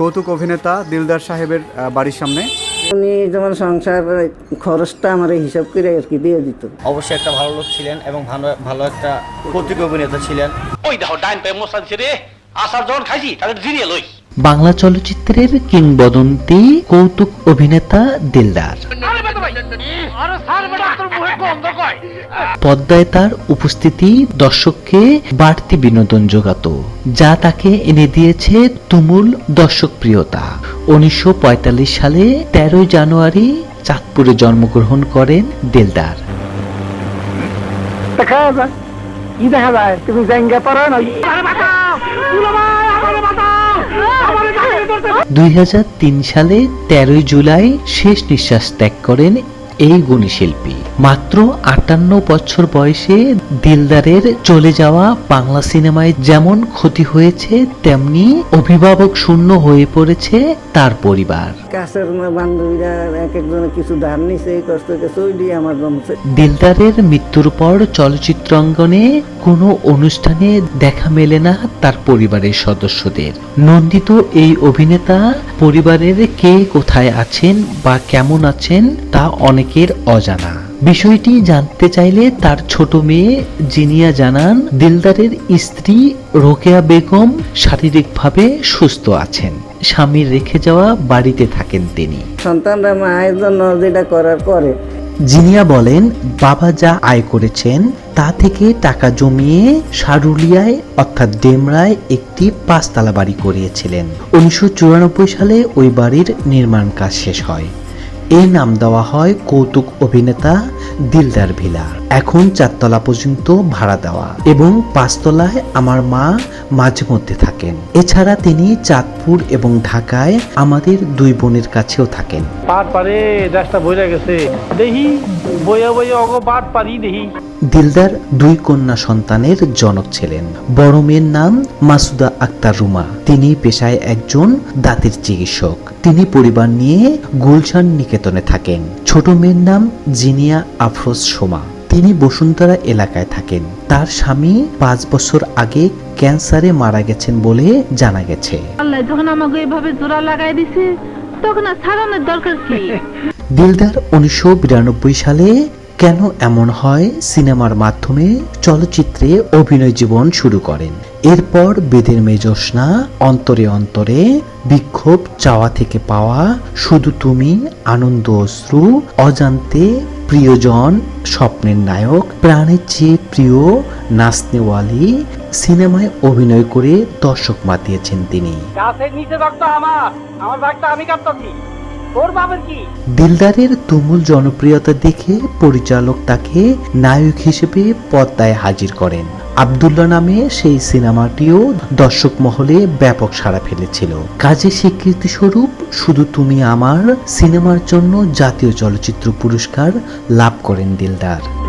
কৌতুক অভিনেতা দিলদার সাহেবের বাড়ির সামনে। উনি যেমন সংসার খরচটা আমার হিসাব করে আর কি দিয়ে দিত। অবশ্যই একটা ভালো লোক ছিলেন এবং ভালো ভালো একটা কৌতুক অভিনেতা ছিলেন। ওই দেখো ডাইন পে মোসান ছেড়ে আসার যখন খাইছি তাদের জিরিয়ে লই। বাংলা চলচ্চিত্রের কিংবদন্তি কৌতুক অভিনেতা দিলদার। পদ্মায় তার উপস্থিতি দর্শককে বাড়তি বিনোদন যোগাত, যা তাকে এনে দিয়েছে তুমুল দর্শক প্রিয়তা উনিশশো সালে তেরোই জানুয়ারি চাঁদপুরে জন্মগ্রহণ করেন দেলদার। দেখা যায় কি দেখা যায়? তুমি জাঙ্গা পারো না দুই হাজার তিন সালে তেরোই জুলাই শেষ নিঃশ্বাস ত্যাগ করেন এই গুণী শিল্পী। মাত্র আটান্ন বছর বয়সে দিলদারের চলে যাওয়া বাংলা সিনেমায় যেমন ক্ষতি হয়েছে তেমনি অভিভাবক শূন্য হয়ে পড়েছে তার পরিবার। কাছের বান্ধবীরা এক একজনে কিছু ধার নিছে এই কষ্ট কিছু ওই দিয়ে আমার জমছে দিলদারের মৃত্যুর পর চলচ্চিত্রাঙ্গনে কোনো অনুষ্ঠানে দেখা মেলে না তার পরিবারের সদস্যদের। নন্দিত এই অভিনেতা পরিবারের কে কোথায় আছেন বা কেমন আছেন তা অনেকের অজানা। বিষয়টি জানতে চাইলে তার ছোট মেয়ে জিনিয়া জানান দিলদারের স্ত্রী রোকেয়া বেগম শারীরিকভাবে সুস্থ আছেন। স্বামীর রেখে যাওয়া বাড়িতে থাকেন তিনি। সন্তানরা মায়ের জন্য যেটা করার করে। জিনিয়া বলেন বাবা যা আয় করেছেন তা থেকে টাকা জমিয়ে সারুলিয়ায় অর্থাৎ ডেমরায় একটি পাঁচতলা বাড়ি করিয়েছিলেন। উনিশশো চুরানব্বই সালে ওই বাড়ির নির্মাণ কাজ শেষ হয়। এর নাম দেওয়া হয় কৌতুক অভিনেতা দিলদার ভিলা। এখন চারতলা পর্যন্ত ভাড়া দেওয়া এবং পাঁচতলায় আমার মা মাঝে মধ্যে থাকেন। এছাড়া তিনি চাঁদপুর এবং ঢাকায় আমাদের দুই বোনের কাছেও থাকেন। পার পারে, রাস্তা বইরা গেছে। দেখি, বইয়া বইয়া অগো পার পারি দেখি। দিলদার দুই কন্যা সন্তানের জনক ছিলেন। বড় মেয়ের নাম মাসুদা আক্তার রুমা। তিনি পেশায় একজন দাঁতের চিকিৎসক। তিনি পরিবার নিয়ে গুলশান নিকেতনে থাকেন। ছোট মেয়ের নাম জিনিয়া আফরোজ সোমা। তিনি বসুন্ধরা এলাকায় থাকেন। তার স্বামী পাঁচ বছর আগে ক্যান্সারে মারা গেছেন বলে জানা গেছে। আল্লাহ যখন আমাকে এইভাবে জোড়া লাগাই দিছে তখন আর ছাড়ানোর দরকার কি? দিলদার উনিশশো বিরানব্বই সালে কেন এমন হয়? সিনেমার মাধ্যমে চলচ্চিত্রে অভিনয় জীবন শুরু করেন। এরপর বেদের মেজস্না, অন্তরে অন্তরে বিক্ষোভ, চাওয়া থেকে পাওয়া শুধু তুমি, আনন্দ, অশ্রু, অজান্তে প্রিয়জন, স্বপ্নের নায়ক, প্রাণের চেয়ে প্রিয় নাসনেওয়ালি সিনেমায় অভিনয় করে দর্শক মাতিয়েছেন তিনি। আমার। আমি দিলদারের তুমুল জনপ্রিয়তা দেখে পরিচালক তাকে নায়ক হিসেবে পর্দায় হাজির করেন। আবদুল্লাহ নামে সেই সিনেমাটিও দর্শক মহলে ব্যাপক সাড়া ফেলেছিল। কাজে স্বীকৃতি স্বরূপ শুধু তুমি আমার সিনেমার জন্য জাতীয় চলচ্চিত্র পুরস্কার লাভ করেন দিলদার।